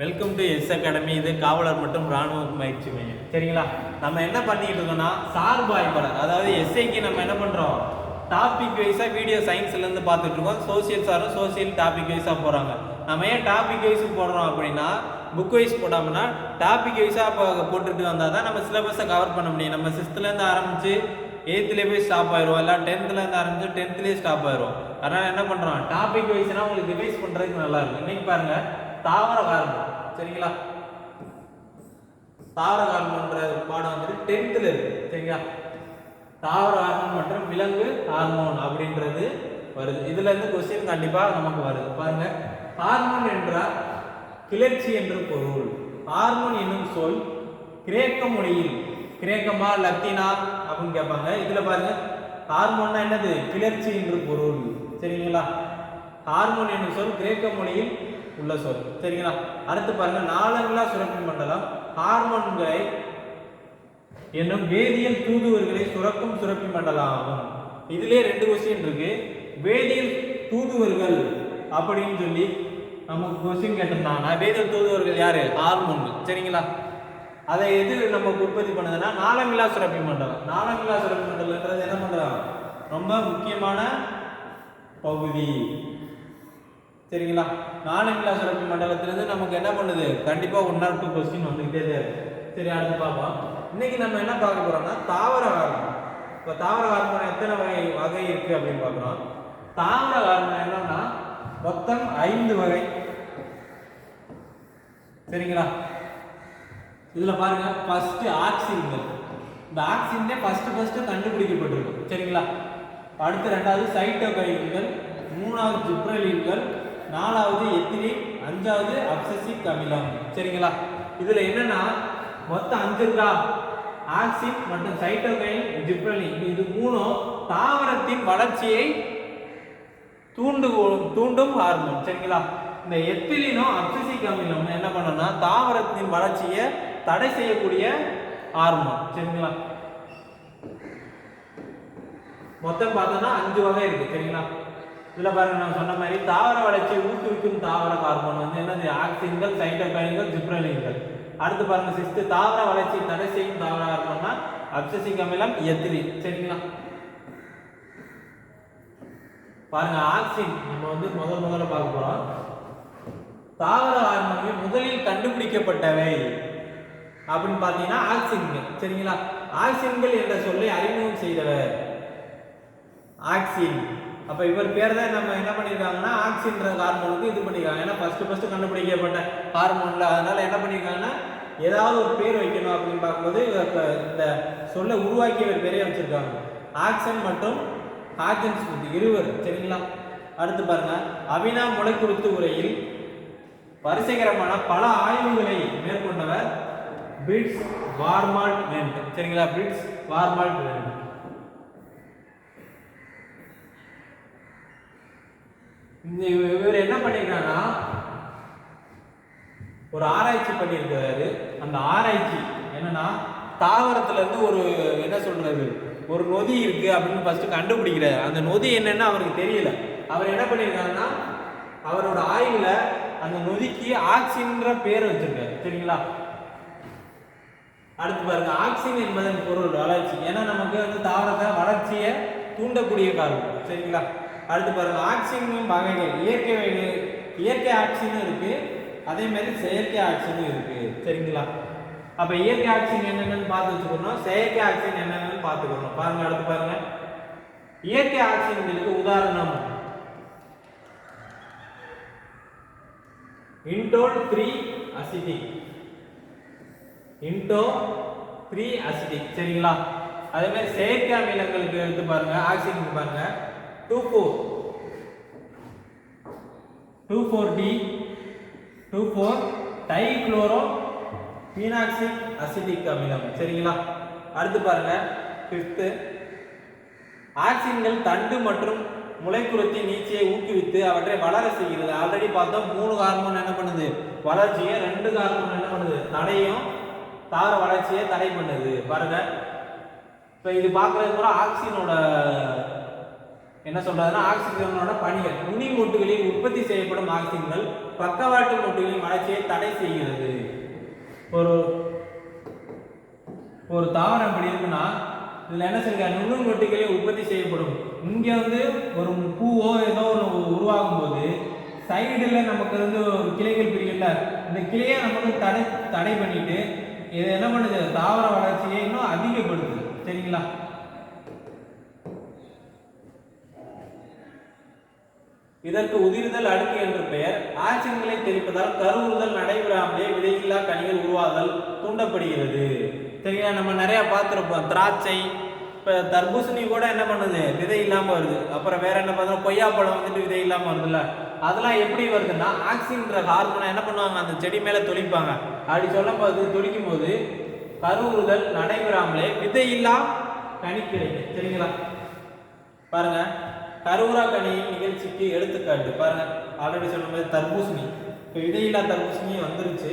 Welcome to S academy இது காவலர் மற்றும் ராணுவ பயிற்சி மையம். சரிங்களா? நம்ம என்ன பண்ணிட்டு இருக்கோம்னா சார்பு ஆய்வாளர் அதாவது எஸ்ஐக்கு நம்ம என்ன பண்றோம்? டாபிக் வைஸாக வீடியோ சயின்ஸ்லேருந்து பார்த்துட்டு இருக்கோம். சோசியல் சாரும் சோசியல் டாபிக் வைஸாக போகிறாங்க நம்ம ஏன் டாபிக் வைஸ் போடுறோம் அப்படின்னா புக் வைஸ் போடாமன்னா டாபிக் வைஸாக போட்டுட்டு வந்தால் தான் நம்ம சிலபஸை கவர் பண்ண முடியும். நம்ம சிக்ஸ்த்துலேருந்து ஆரம்பித்து எயித்துலேயே போய் ஸ்டாப் ஆயிடுவோம் இல்லை டென்த்துலேருந்து ஆரம்பிச்சு டென்த்லேயே ஸ்டாப் ஆயிடுவோம் அதனால் என்ன பண்ணுறோம் டாபிக் வைஸ்னா உங்களுக்கு ரிவைஸ் பண்ணுறதுக்கு நல்லா இருக்கும். இன்னைக்கு பாருங்கள் தாவர காரணம். சரிங்களா? தாவர ஹார்மோன்ற பாடம் வந்துட்டு டென்த்தில் இருக்கு. சரிங்களா? தாவர ஹார்மோன் மற்றும் விலங்கு ஹார்மோன் அப்படின்றது வருது. இதுல இருந்து கொஸ்டின் கண்டிப்பா நமக்கு வருது. பாருங்க. ஹார்மோன் என்றால் கிளர்ச்சி என்று பொருள். ஹார்மோன் என்னும் சொல் கிரேக்க மொழியில் கிரேக்கமா லத்தீனா அப்படின்னு கேட்பாங்க. இதுல பாருங்க. ஹார்மோன்னா என்னது? கிளர்ச்சி என்று பொருள். சரிங்களா? ஹார்மோன் என்னும் சொல் கிரேக்க மொழியில் உள்ள சொல். சரிங்களா? அடுத்து பாருங்க நாளங்களா சுரப்பி மண்டலம் ஹார்மோன்களை என்னும் வேதியியல் தூதுவர்களை சுரக்கும் சுரப்பி மண்டலம் ஆகும் இதுலேயே ரெண்டு கொஸ்டின் இருக்கு. வேதியியல் தூதுவர்கள் அப்படின்னு சொல்லி நமக்கு கொஸ்டின் கேட்டிருந்தாங்கன்னா வேதியியல் தூதுவர்கள் யாரு? ஹார்மோன்கள். சரிங்களா? அதை எது நமக்கு உற்பத்தி பண்ணுதுன்னா நாளமில்லா சுரப்பி மண்டலம். நாளமில்லா சுரப்பி மண்டலம்ன்றது என்ன மண்டலம்? ரொம்ப முக்கியமான பகுதி. சரிங்களா? நாளமில்லா சுரப்பி மண்டலத்திலிருந்து நமக்கு என்ன பண்ணுது? கண்டிப்பாக ஒன் ஆர் டூ கொஸ்டின் வந்துக்கிட்டே தான் இருக்கு. சரி அடுத்து பார்ப்போம். இன்னைக்கு நம்ம என்ன பார்க்க போறோம்னா தாவர ஹார்மோன் இப்போ தாவர ஹார்மோன் எத்தனை வகை வகை இருக்கு அப்படின்னு பார்க்குறோம். தாவர ஹார்மோன் என்னன்னா மொத்தம் ஐந்து வகை. சரிங்களா? இதில் பாருங்க ஃபர்ஸ்ட் ஆக்சின்கள் இந்த ஆக்சின்லே ஃபர்ஸ்ட் ஃபர்ஸ்ட் கண்டுபிடிக்கப்பட்டிருக்கும். சரிங்களா? அடுத்து ரெண்டாவது சைட்டோகைன்கள் மூணாவது ஜிப்ரலின்கள். நாலாவது எத்திரிக் அஞ்சாவது அப்சசிக் அமிலம். சரிங்களா? இதுல என்னன்னா மொத்தம் அஞ்சு இருக்கா ஆக்சின் மற்றும் சைட்டோகைன் ஜிப்ரலின் இது மூணும் தாவரத்தின் வளர்ச்சியை தூண்டு தூண்டும் ஹார்மோன் சரிங்களா? இந்த எத்திலினும் அப்சிசிக் அமிலம் என்ன பண்ணும்னா தாவரத்தின் வளர்ச்சியை தடை செய்யக்கூடிய ஹார்மோன். சரிங்களா? மொத்தம் பார்த்தோம்னா அஞ்சு வகை இருக்கு. சரிங்களா? இதில் பாருங்க நான் சொன்ன மாதிரி தாவர வளர்ச்சியை ஊக்குவிக்கும் தாவர கார்பன் வந்து என்னது? ஆக்சின்கள் சைட்டோகைன்கள் ஜிப்ரலின்கள். அடுத்து பாருங்க சிக்ஸ்த்து தாவர வளர்ச்சி தடை செய்யும் தாவர கார்பன்னா அப்சசிங் அமிலம் எத்திலின். சரிங்களா? பாருங்க ஆக்சின் நம்ம வந்து முதல் முதல்ல பார்க்க போறோம். தாவர ஹார்மோன்கள் முதலில் கண்டுபிடிக்கப்பட்டவை அப்படின்னு பார்த்தீங்கன்னா ஆக்சின்கள். சரிங்களா? ஆக்சின்கள் என்ற சொல்லை அறிமுகம் செய்தவர். ஆக்சின். அப்போ இவர் பேர் தான் நம்ம என்ன பண்ணியிருக்காங்கன்னா ஆக்சின்ற ஹார்மோனுக்கு இது பண்ணியிருக்காங்க ஏன்னா ஃபஸ்ட்டு ஃபஸ்ட்டு கண்டுபிடிக்கப்பட்ட ஹார்மோனில் அதனால் என்ன பண்ணியிருக்காங்கன்னா ஏதாவது ஒரு பேர் வைக்கணும் அப்படின்னு பார்க்கும்போது இப்ப இந்த சொல்ல உருவாக்கியவர் பேரே வச்சுருக்காங்க. ஆக்சன் மற்றும் ஆக்சன் ஸ்மித் இருவர் சரிங்களா? அடுத்து பாருங்க. அவினா முளைக்குறுத்து உரையில் வரிசைகரமான பல ஆய்வுகளை மேற்கொண்டவர் பிட்ஸ் வார்மால்ட் வெண்ட். சரிங்களா பிட்ஸ் வார்மால்ட் இந்த இவர் என்ன பண்ணிருக்காங்கன்னா ஒரு ஆராய்ச்சி பண்ணியிருக்கிறாரு அந்த ஆராய்ச்சி என்னன்னா தாவரத்துல இருந்து ஒரு என்ன சொல்றது ஒரு நொதி இருக்கு அப்படின்னு ஃபர்ஸ்ட் கண்டுபிடிக்கிறாரு. அந்த நொதி என்னன்னு அவருக்கு தெரியல. அவர் என்ன பண்ணியிருக்காருன்னா அவரோட ஆய்வுல அந்த நொதிக்கு ஆக்சின்ற பேர் வச்சிருக்காரு. சரிங்களா? அடுத்து பாருங்க ஆக்சின் என்பதன் பொருள் வளர்ச்சி ஏன்னா நமக்கு வந்து தாவரத்தை வளர்ச்சியை தூண்டக்கூடிய காரணம். சரிங்களா? அடுத்து பாருங்க ஆக்சிஜனும் வகைகள் இயற்கை வகைகள் இயற்கை ஆக்சினும் இருக்கு. அதே மாதிரி செயற்கை ஆக்சினும் இருக்கு. சரிங்களா? அப்ப இயற்கை ஆக்சின் என்னென்னு பார்த்து வச்சுக்கணும். செயற்கை ஆக்சின் என்னென்னு பார்த்துக்கணும். பாருங்க அடுத்து பாருங்க. இயற்கை ஆக்சிஜன்களுக்கு உதாரணம். Indole three acetic indo three acetic சரிங்களா? அதே மாதிரி செயற்கை அமிலங்களுக்கு எடுத்து பாருங்க ஆக்சிஜனுக்கு பாருங்க. Two four two four D two four dichloro phenoxic acetic அமிலம் சரிங்களா? அடுத்து பாருங்க. ஃபிஃப்த்து ஆக்சின்கள் தண்டு மற்றும் முளைக்குருத்தி நீச்சியை ஊக்குவித்து அவற்றை வளர செய்கிறது. ஆல்ரெடி பார்த்தோம் மூணு ஹார்மோன் என்ன பண்ணுது? வளர்ச்சியை ரெண்டு ஹார்மோன் என்ன பண்ணுது? தடையும் தார வளர்ச்சியை தடை பண்ணுது. பாருங்க. இப்போ இது பார்க்கறது கூட ஆக்சினோட என்ன சொல்றதுன்னா ஆக்சிஜனோட பணிகள் நுனி மூட்டுகளில் உற்பத்தி செய்யப்படும் ஆக்சிஜன்கள் பக்கவாட்டு மூட்டுகளின் வளர்ச்சியை தடை செய்கிறது. ஒரு ஒரு தாவரம் எப்படி இருக்குன்னா இதில் என்ன சொல்லிருக்காங்க நுண்ணு மொட்டுகளே உற்பத்தி செய்யப்படும். இங்கே வந்து ஒரு பூவோ ஏதோ ஒன்று உருவாகும் போது சைடில் நமக்கு வந்து ஒரு கிளைகள் பிரிக்கல இந்த கிளையை நமக்கு தடை தடை பண்ணிட்டு இது என்ன பண்ணுது? தாவர வளர்ச்சியை இன்னும் அதிகப்படுத்துது. சரிங்களா? இதற்கு உதிர்தல் அடுக்கு என்று பெயர். ஆக்சிஜன்களை தெளிப்பதால் கருவுறுதல் நடைபெறாமலே விதையில்லா கனிகள் உருவாதல் தூண்டப்படுகிறது. சரிங்களா? நம்ம நிறைய பார்த்துருப்போம். திராட்சை இப்போ தர்பூசணி கூட என்ன பண்ணுது? விதை இல்லாமல் வருது. அப்புறம் வேற என்ன பார்த்தோம் கொய்யாப்பழம் வந்துட்டு விதை இல்லாமல் வருதுல்ல? அதெல்லாம் எப்படி வருதுன்னா ஆக்சின்ற ஹார்மோனை என்ன பண்ணுவாங்க? அந்த செடி மேலே தொளிப்பாங்க. அப்படி சொல்லும் போது தொளிக்கும் போது கருவுறுதல் நடைபெறாமலே விதை இல்லா கனி கிடைக்கும் சரிங்களா? பாருங்க. கருவுரா கனியின் நிகழ்ச்சிக்கு எடுத்துக்காட்டு. பாருங்க ஆல்ரெடி சொன்ன மாதிரி தர்பூசணி. இப்போ இடையில்லா தர்பூசணி வந்துருச்சு.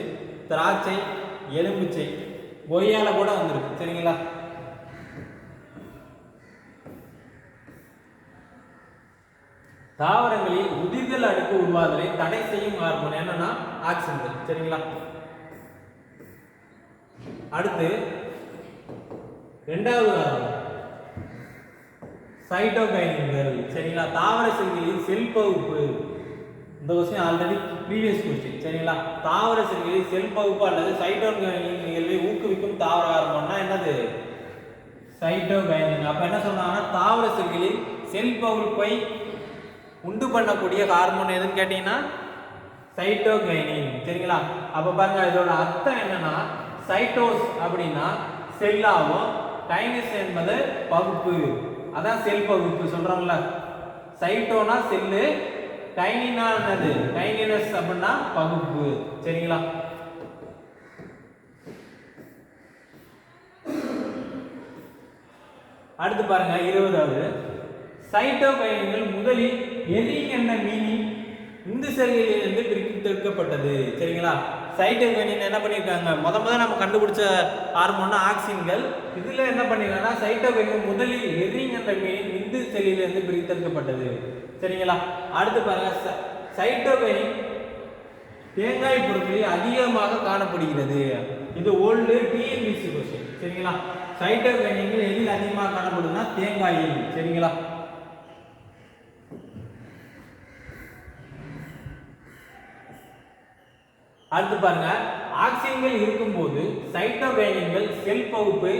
திராட்சை எலும்புச்சை கொய்யால கூட வந்துருக்கு. சரிங்களா? தாவரங்களில் உதிர்தல் அடுக்கு உருவாதலை தடை செய்யும் ஹார்மோன் என்னன்னா ஆக்சிஜன் சரிங்களா? அடுத்து ரெண்டாவது ஹார்மோன் சைட்டோகைன்கள் சரிங்களா? தாவர செல்களில் செல் பகுப்பு. இந்த கொஸ்டின் ஆல்ரெடி ப்ரீவியஸ் கொஸ்டின் சரிங்களா? தாவர செல்களில் செல் பகுப்பு அல்லது சைட்டோகைனின் நிகழ்வை ஊக்குவிக்கும் தாவர ஹார்மோன்னா என்னது? சைட்டோகைனின் அப்போ என்ன சொன்னாங்கன்னா தாவர செல்களில் செல் பகுப்பை உண்டு பண்ணக்கூடிய ஹார்மோன் எதுன்னு கேட்டிங்கன்னா சைட்டோகைனின் சரிங்களா? அப்போ பாருங்க இதோட அர்த்தம் என்னன்னா சைட்டோஸ் அப்படின்னா செல்லாவும் கைனஸ் என்பது பகுப்பு. அதான் செல் பகுப்பு சொல்றோம்ல. சைட்டோனா செல்லு கைனினா என்னது? கைனினஸ் அப்படின்னா பகுப்பு. சரிங்களா? அடுத்து பாருங்க இருபதாவது. சைட்டோகைன்கள் முதலில் எரிங் என்ன மீனிங் இந்து செல்களிலிருந்து பிரித்தெடுக்கப்பட்டது. சரிங்களா? சைட்டோகைனின் என்ன பண்ணியிருக்காங்க முத முத நம்ம கண்டுபிடிச்ச ஹார்மோன் ஆக்சின்கள். இதில் என்ன பண்ணிருக்காங்கன்னா சைட்டோகைனின் முதலில் எரிங் என்ற மீனிங் இந்து செல்லிலிருந்து பிரித்தெடுக்கப்பட்டது. சரிங்களா? அடுத்து பாருங்க. ச- சைட்டோகைனின் தேங்காய் பொருட்களில் அதிகமாக காணப்படுகிறது. இது ஓல்டு டிஎன்பிசி கொஸ்டின் சரிங்களா? சைட்டோகைனின்கள் எதில் அதிகமாக காணப்படுதுன்னா தேங்காயில். சரிங்களா? அடுத்து பாருங்க. ஆக்சின்கள் இருக்கும்போது சைட்டோகைனின்கள் செல் பகுப்பை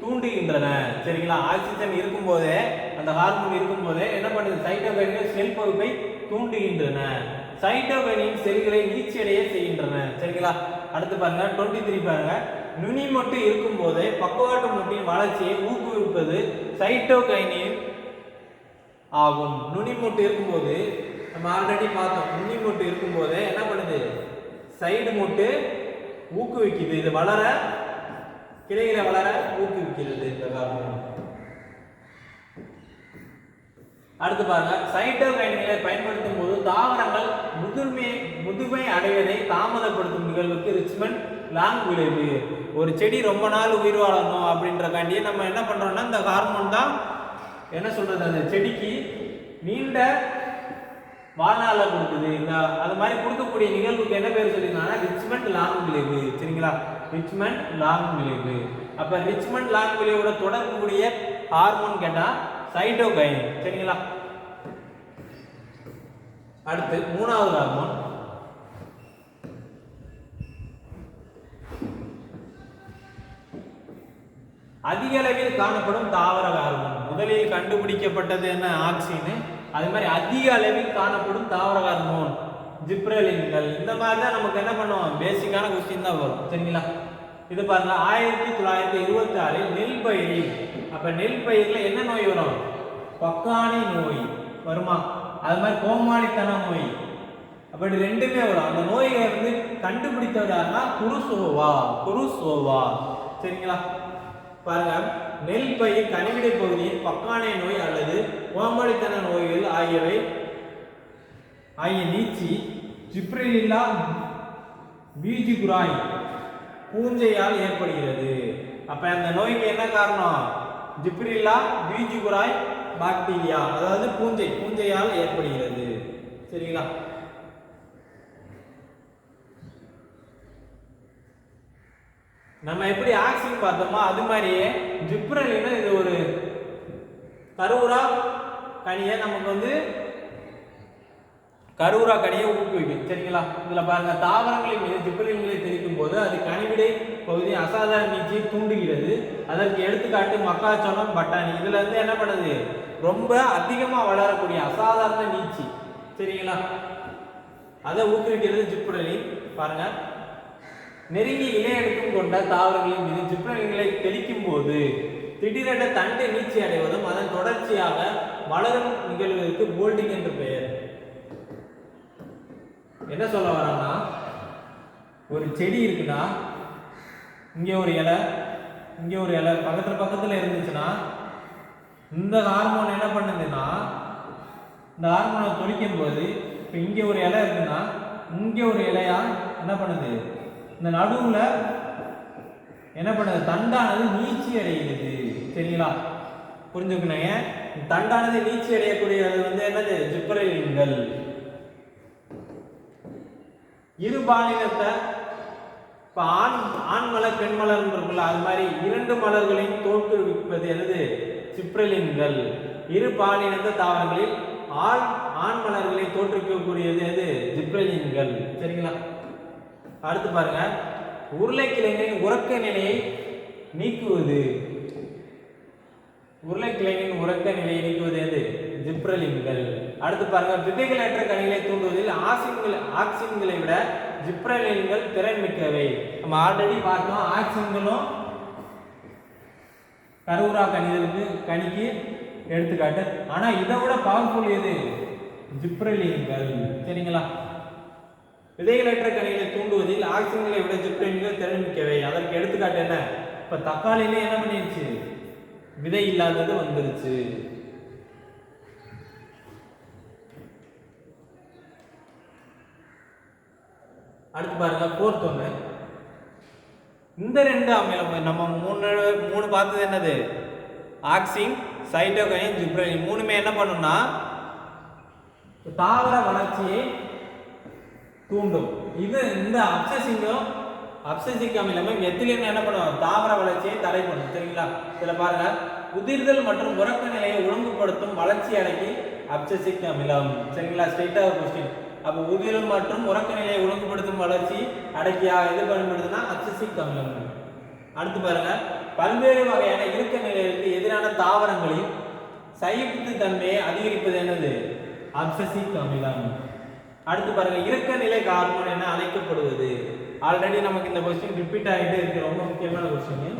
தூண்டுகின்றன. சரிங்களா? ஆக்சிஜன் இருக்கும்போதே அந்த ஹார்மோன் இருக்கும்போதே என்ன பண்ணுது? சைட்டோகைனின்கள் செல் பகுப்பை தூண்டுகின்றன. சைட்டோகைனின் செல்களை நீச்சடைய செய்கின்றன. சரிங்களா? அடுத்து பாருங்க. 23 த்ரீ பாருங்க. நுனி மொட்டு இருக்கும்போதே பக்கவாட்டு மொட்டின் வளர்ச்சியை ஊக்குவிப்பது சைட்டோகைனின் ஆகும். நுனி மொட்டு இருக்கும்போது நம்ம ஆல்ரெடி பார்த்தோம். நுனி மொட்டு இருக்கும்போதே என்ன பண்ணுது? சைடு மொட்டு ஊக்குவிக்குது. இது வளர கிளைகளை வளர ஊக்குவிக்கிறது இந்த காரணம். அடுத்து பாருங்க. சைட்டோகைன்களை பயன்படுத்தும் போது தாவரங்கள் முதுமை முதுமை அடைவதை தாமதப்படுத்தும் நிகழ்வுக்கு ரிச்மண்ட் லாங் விளைவு. ஒரு செடி ரொம்ப நாள் உயிர் வாழணும் அப்படின்றக்காண்டியே நம்ம என்ன பண்றோம்னா இந்த ஹார்மோன் தான் என்ன சொல்றது அந்த செடிக்கு நீண்ட வாழ்நாள கொடுக்குது இந்த அது மாதிரி கொடுக்கக்கூடிய நிகழ்வுக்கு என்ன பேர் சொல்லியிருந்தாங்கன்னா ரிச்மெண்ட் லாங் விளைவு சரிங்களா? ரிச்மெண்ட் லாங் விளைவு அப்ப ரிச்மெண்ட் லாங் விளைவோட தொடர்புடைய ஹார்மோன் கேட்டா சைட்டோகைன் சரிங்களா? அடுத்து மூணாவது ஹார்மோன் அதிக அளவில் காணப்படும் தாவர ஹார்மோன் முதலில் கண்டுபிடிக்கப்பட்டது என்ன? ஆக்சின்னு அது மாதிரி அதிக அளவில் காணப்படும் தாவர ஹார்மோன் ஜிப்ரலின்கள். இந்த மாதிரி தான் நமக்கு என்ன பண்ணுவோம்? பேசிக்கான கொஸ்டின் தான் வரும். சரிங்களா? இது பாருங்க ஆயிரத்தி தொள்ளாயிரத்தி இருபத்தி ஆறில் நெல் பயிரில் அப்போ நெல் பயிரில் என்ன நோய் வரும்? பக்கானி நோய் வருமா? அது மாதிரி கோமாளித்தன நோய். அப்படி ரெண்டுமே வரும். அந்த நோயை வந்து கண்டுபிடித்தவர் யாருன்னா குருசோவா. குருசோவா. சரிங்களா? பாருங்க நெல் பயிர் கனிவிடை பகுதியில் பக்கானை நோய் அல்லது கோமாளித்தன நோய்கள் ஆகியவை ஆகிய நீச்சி ஜிப்ரில்லா பீஜிகுராய் பூஞ்சையால் ஏற்படுகிறது. அப்ப அந்த நோய்க்கு என்ன காரணம்? ஜிப்ரில்லா பீஜிகுராய் பாக்டீரியா அதாவது பூஞ்சை பூஞ்சையால் ஏற்படுகிறது. சரிங்களா? நம்ம எப்படி ஆக்சிங் பார்த்தோமோ அது மாதிரியே ஜிப்ரலின்னு இது ஒரு கருவுரா கனியை நமக்கு வந்து கருவுரா கனியை ஊக்குவிக்கும். சரிங்களா? இதில் பாருங்க தாவரங்களின் மீது ஜிப்ரலின்களை தெளிக்கும் போது அது கனிவிடை பகுதி அசாதாரண நீச்சியை தூண்டுகிறது. அதற்கு எடுத்துக்காட்டு மக்காச்சோளம் பட்டாணி. இதுல இருந்து என்ன பண்ணுது? ரொம்ப அதிகமாக வளரக்கூடிய அசாதாரண நீச்சி சரிங்களா? அதை ஊக்குவிக்கிறது ஜிப்ரலின் பாருங்க. நெருங்கி இலையெடுக்கும் கொண்ட தாவரங்களின் மீது ஜிப்ரலின்களை தெளிக்கும் போது திடீரென தண்டு நீச்சி அடைவதும் அதன் தொடர்ச்சியாக வளரும் நிகழ்வதற்கு போல்டிங் என்று பெயர். என்ன சொல்ல வரான்னா ஒரு செடி இருக்குன்னா இங்கே ஒரு இலை இங்கே ஒரு இலை பக்கத்தில் பக்கத்தில் இருந்துச்சுன்னா இந்த ஹார்மோன் என்ன பண்ணுதுன்னா இந்த ஹார்மோனை தொழிக்கும் போது இப்போ இங்கே ஒரு இலை இருக்குன்னா இங்கே ஒரு இலையா என்ன பண்ணுது? இந்த நடுவில் என்ன பண்ணுது? தண்டானது நீச்சி அடைகிறது. சரிங்களா புரிஞ்சுக்கணுங்க தண்டானது நீச்சி அடையக்கூடியது வந்து என்னது? ஜிப்ரலின்கள் இரு பாலினத்தை இப்போ ஆண் ஆண் மலர் பெண் மலர் இருக்குல்ல அது மாதிரி இரண்டு மலர்களையும் தோற்றுவிப்பது என்னது? சிப்ரலின்கள் இரு பாலினத்த தாவரங்களில் ஆண் ஆண் மலர்களை தோற்றுவிக்கக்கூடியது எது? ஜிப்ரலின்கள் சரிங்களா? அடுத்து பாருங்க. உருளைக்கிழங்கின் உறக்க நிலையை நீக்குவது. உருளைக்கிழங்கின் உறக்க நிலையை நீக்குவது எது? ஜிப்ரலின்கள். அடுத்து பாருங்க. விதைகளற்ற கனிகளை தூண்டுவதில் ஆக்சின்கள் ஆக்சின்களை விட ஜிப்ரலின்கள் திறன் மிக்கவை. நம்ம ஆல்ரெடி பார்த்தோம். ஆக்சின்களும் கருவுரா கனிதலுக்கு கனிக்கு எடுத்துக்காட்டு. ஆனால் இதை விட பவர்ஃபுல் எது? ஜிப்ரலின்கள். சரிங்களா? விதைகளற்ற கனிகளை தூண்டுவதில் ஆக்சிஜன்களை விட ஜிப்ரலின்கள் திறன் மிக்கவை அதற்கு எடுத்துக்காட்டு என்ன? இப்ப தக்காளியிலே என்ன பண்ணிருச்சு? விதை இல்லாதது வந்துருச்சு. அடுத்து பாருங்க ஃபோர்த் ஒன்று இந்த ரெண்டு அமிலம் நம்ம மூணு மூணு பார்த்தது என்னது? Auxin cytokine gibberellin. மூணுமே என்ன பண்ணும்னா தாவர வளர்ச்சியை தூண்டும். இது இந்த அப்சசிங்கும் அப்சசிக் அமிலமும் எத்திலின் என்ன பண்ணுவோம் தாவர வளர்ச்சியை தடை பண்ணும். சரிங்களா? இதில் பாருங்க. உதிர்தல் மற்றும் உறக்க நிலையை ஒழுங்குபடுத்தும் வளர்ச்சி அடக்கி அப்சசிக் அமிலம் சரிங்களா ஸ்ட்ரெயிட்டாக கொஸ்டின் அப்போ உதிரல் மற்றும் உறக்க நிலையை ஒழுங்குபடுத்தும் வளர்ச்சி அடக்கியா? எது பயன்படுதுன்னா அப்சசிக் அமிலம் அடுத்து பாருங்க. பல்வேறு வகையான இறுக்க நிலைகளுக்கு எதிரான தாவரங்களின் சகிப்பு தன்மையை அதிகரிப்பது என்னது? அப்சசிக் அமிலம் அடுத்து பாருங்க இறுக்க நிலை ஹார்மோன் என அழைக்கப்படுவது. ஆல்ரெடி நமக்கு இந்த கொஸ்டின் ரிப்பீட் ஆகிட்டே இருக்கு. ரொம்ப முக்கியமான கொஸ்டின்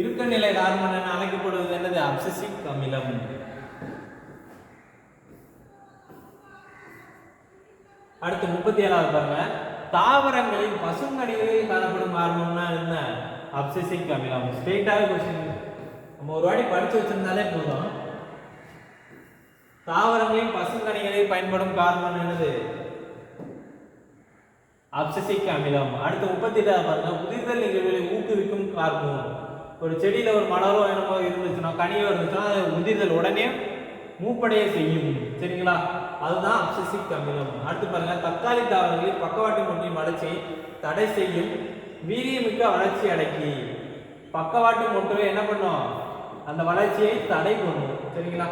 இறுக்க நிலை ஹார்மோன் என அழைக்கப்படுவது என்னது? அப்சசிக் அமிலம். அடுத்து முப்பத்தி ஏழாவது பாருங்க தாவரங்களின் பசுங்கடிகளில் காணப்படும் ஹார்மோன்னா என்ன? அப்சசிக் அமிலம். ஸ்ட்ரெயிட்டாக கொஸ்டின் நம்ம ஒரு வாட்டி படிச்சு வச்சிருந்தாலே போதும். தாவரங்களின் பசுங்கனிகளில் பயன்படும் ஹார்மோன் என்னது? அப்சசிக் அமிலம். அடுத்து முப்பத்தி எட்டாவது பாருங்க உதிர்தல் நிகழ்வுகளை ஊக்குவிக்கும் ஹார்மோன் ஒரு செடியில ஒரு மலரோ என்னமோ இருந்துச்சுன்னா கனியோ இருந்துச்சுன்னா உதிர்தல் உடனே மூப்படைய செய்யும். சரிங்களா? அதுதான் அப்சசிக் அமிலம். அடுத்து பாருங்க. தக்காளி தாவரங்களில் பக்கவாட்டு மொட்டின் வளர்ச்சியை தடை செய்யும் வீரியமிக்க வளர்ச்சி அடக்கி. பக்கவாட்டு மொட்டவே என்ன பண்ணும்? அந்த வளர்ச்சியை தடை பண்ணும். சரிங்களா?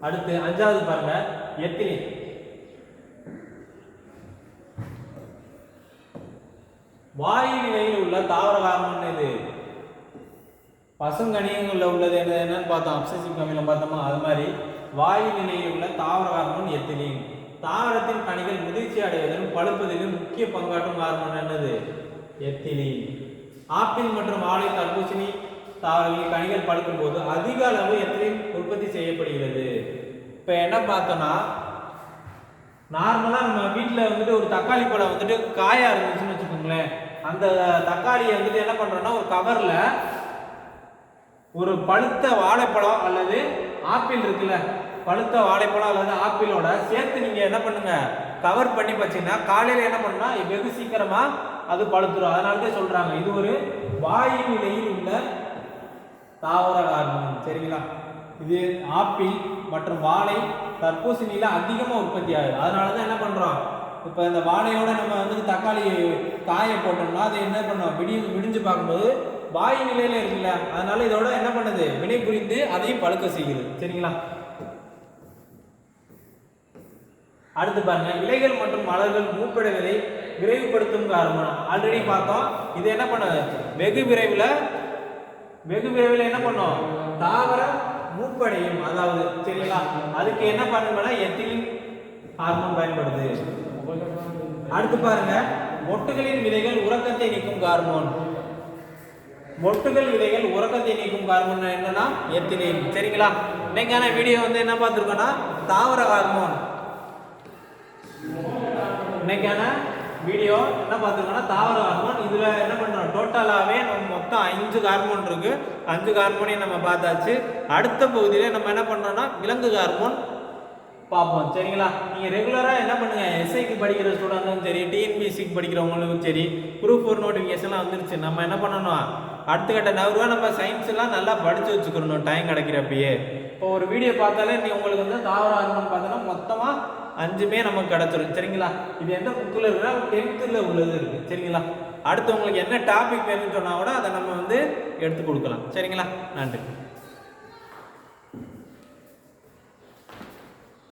அடுத்து அஞ்சாவது பாருங்க எத்திலின் வாயு நிலையில் உள்ள தாவர காரணம் இது? பசுங்கனியங்களில் உள்ளது என்ன என்னன்னு பார்த்தோம். அப்சசிவ் அமிலம் பார்த்தோமா? அது மாதிரி வாயு நிலையில் உள்ள தாவர காரணம் எத்திலின் தாவரத்தின் கனிகள் முதிர்ச்சி அடைவதிலும் பழுப்பதிலும் முக்கிய பங்காற்றும் காரணம் என்னது? எத்திலின் ஆப்பிள் மற்றும் ஆலை தர்பூசணி தாவரங்களில் கனிகள் பழுக்கும் போது அதிக அளவு இப்போ என்ன பார்த்தோன்னா நார்மலாக நம்ம வீட்டில் வந்துட்டு ஒரு தக்காளி பழம் வந்துட்டு காயாக இருந்துச்சுன்னு வச்சுக்கோங்களேன். அந்த தக்காளியை வந்துட்டு என்ன பண்ணுறோன்னா ஒரு கவரில் ஒரு பழுத்த வாழைப்பழம் அல்லது ஆப்பிள் இருக்குல்ல பழுத்த வாழைப்பழம் அல்லது ஆப்பிளோட சேர்த்து நீங்கள் என்ன பண்ணுங்க கவர் பண்ணி வச்சீங்கன்னா காலையில் என்ன பண்ணுன்னா வெகு சீக்கிரமாக அது பழுத்துரும். அதனால தான் சொல்கிறாங்க இது ஒரு வாயு நிலையில் உள்ள தாவர காரணம். சரிங்களா? இது ஆப்பிள் மற்றும் வாழை தர்பூசணியில் அதிகமாக உற்பத்தி ஆகுது. அதனால தான் என்ன பண்ணுறோம் இப்போ இந்த வாழையோட நம்ம வந்து தக்காளி காய போட்டோம்னா அது என்ன பண்ணோம்? விடி விடிஞ்சு பார்க்கும்போது வாயு நிலையில இருக்குல்ல. அதனால இதோட என்ன பண்ணுது? வினை புரிந்து அதையும் பழுக்க செய்யுது. சரிங்களா? அடுத்து பாருங்க. இலைகள் மற்றும் மலர்கள் மூப்படைவதை விரைவுபடுத்தும் காரணம். ஆல்ரெடி பார்த்தோம். இது என்ன பண்ணுது? வெகு விரைவில் வெகு விரைவில் என்ன பண்ணும்? தாவர மூப்படையும் அதாவது சரிங்களா அதுக்கு என்ன பண்ணுங்கன்னா எத்திலின் ஹார்மோன் பயன்படுது. அடுத்து பாருங்க மொட்டுகளின் விதைகள் உறக்கத்தை நீக்கும் ஹார்மோன் மொட்டுகள் விதைகள் உறக்கத்தை நீக்கும் ஹார்மோன் என்னன்னா எத்திலின். சரிங்களா? இன்னைக்கான வீடியோ வந்து என்ன பார்த்துருக்கோம்னா தாவர ஹார்மோன் இன்னைக்கான வீடியோ என்ன பார்த்துருக்கோம்னா தாவர ஹார்மோன் இதில் என்ன பண்ணுறோம் டோட்டலாகவே நம்ம மொத்தம் அஞ்சு ஹார்மோன் இருக்குது அஞ்சு ஹார்மோனையும் நம்ம பார்த்தாச்சு. அடுத்த பகுதியில் நம்ம என்ன பண்ணுறோம்னா விலங்கு ஹார்மோன் பார்ப்போம். சரிங்களா? நீங்கள் ரெகுலராக என்ன பண்ணுங்கள் எஸ்ஐக்கு படிக்கிற ஸ்டூடெண்ட்டும் சரி டிஎன்பிஎஸ்சிக்கு படிக்கிறவங்களுக்கும் சரி குரூப் ஃபோர் நோட்டிஃபிகேஷன்லாம் வந்துருச்சு. நம்ம என்ன பண்ணணும் அடுத்த கட்ட நவருவா நம்ம சயின்ஸ்லாம் நல்லா படித்து வச்சுக்கணும். டைம் கிடைக்கிறப்பயே. இப்போ ஒரு வீடியோ பார்த்தாலே நீ உங்களுக்கு வந்து தாவர ஹார்மோன் பார்த்தோன்னா மொத்தமாக அஞ்சுமே நமக்கு கிடச்சிரும் சரிங்களா? இது எந்த புக்கில் இருக்குன்னா டென்த்தில் உள்ளது இருக்குது சரிங்களா? அடுத்து உங்களுக்கு என்ன டாபிக் வேணும்னு சொன்னால் கூட அதை நம்ம வந்து எடுத்து கொடுக்கலாம். சரிங்களா? நன்றி.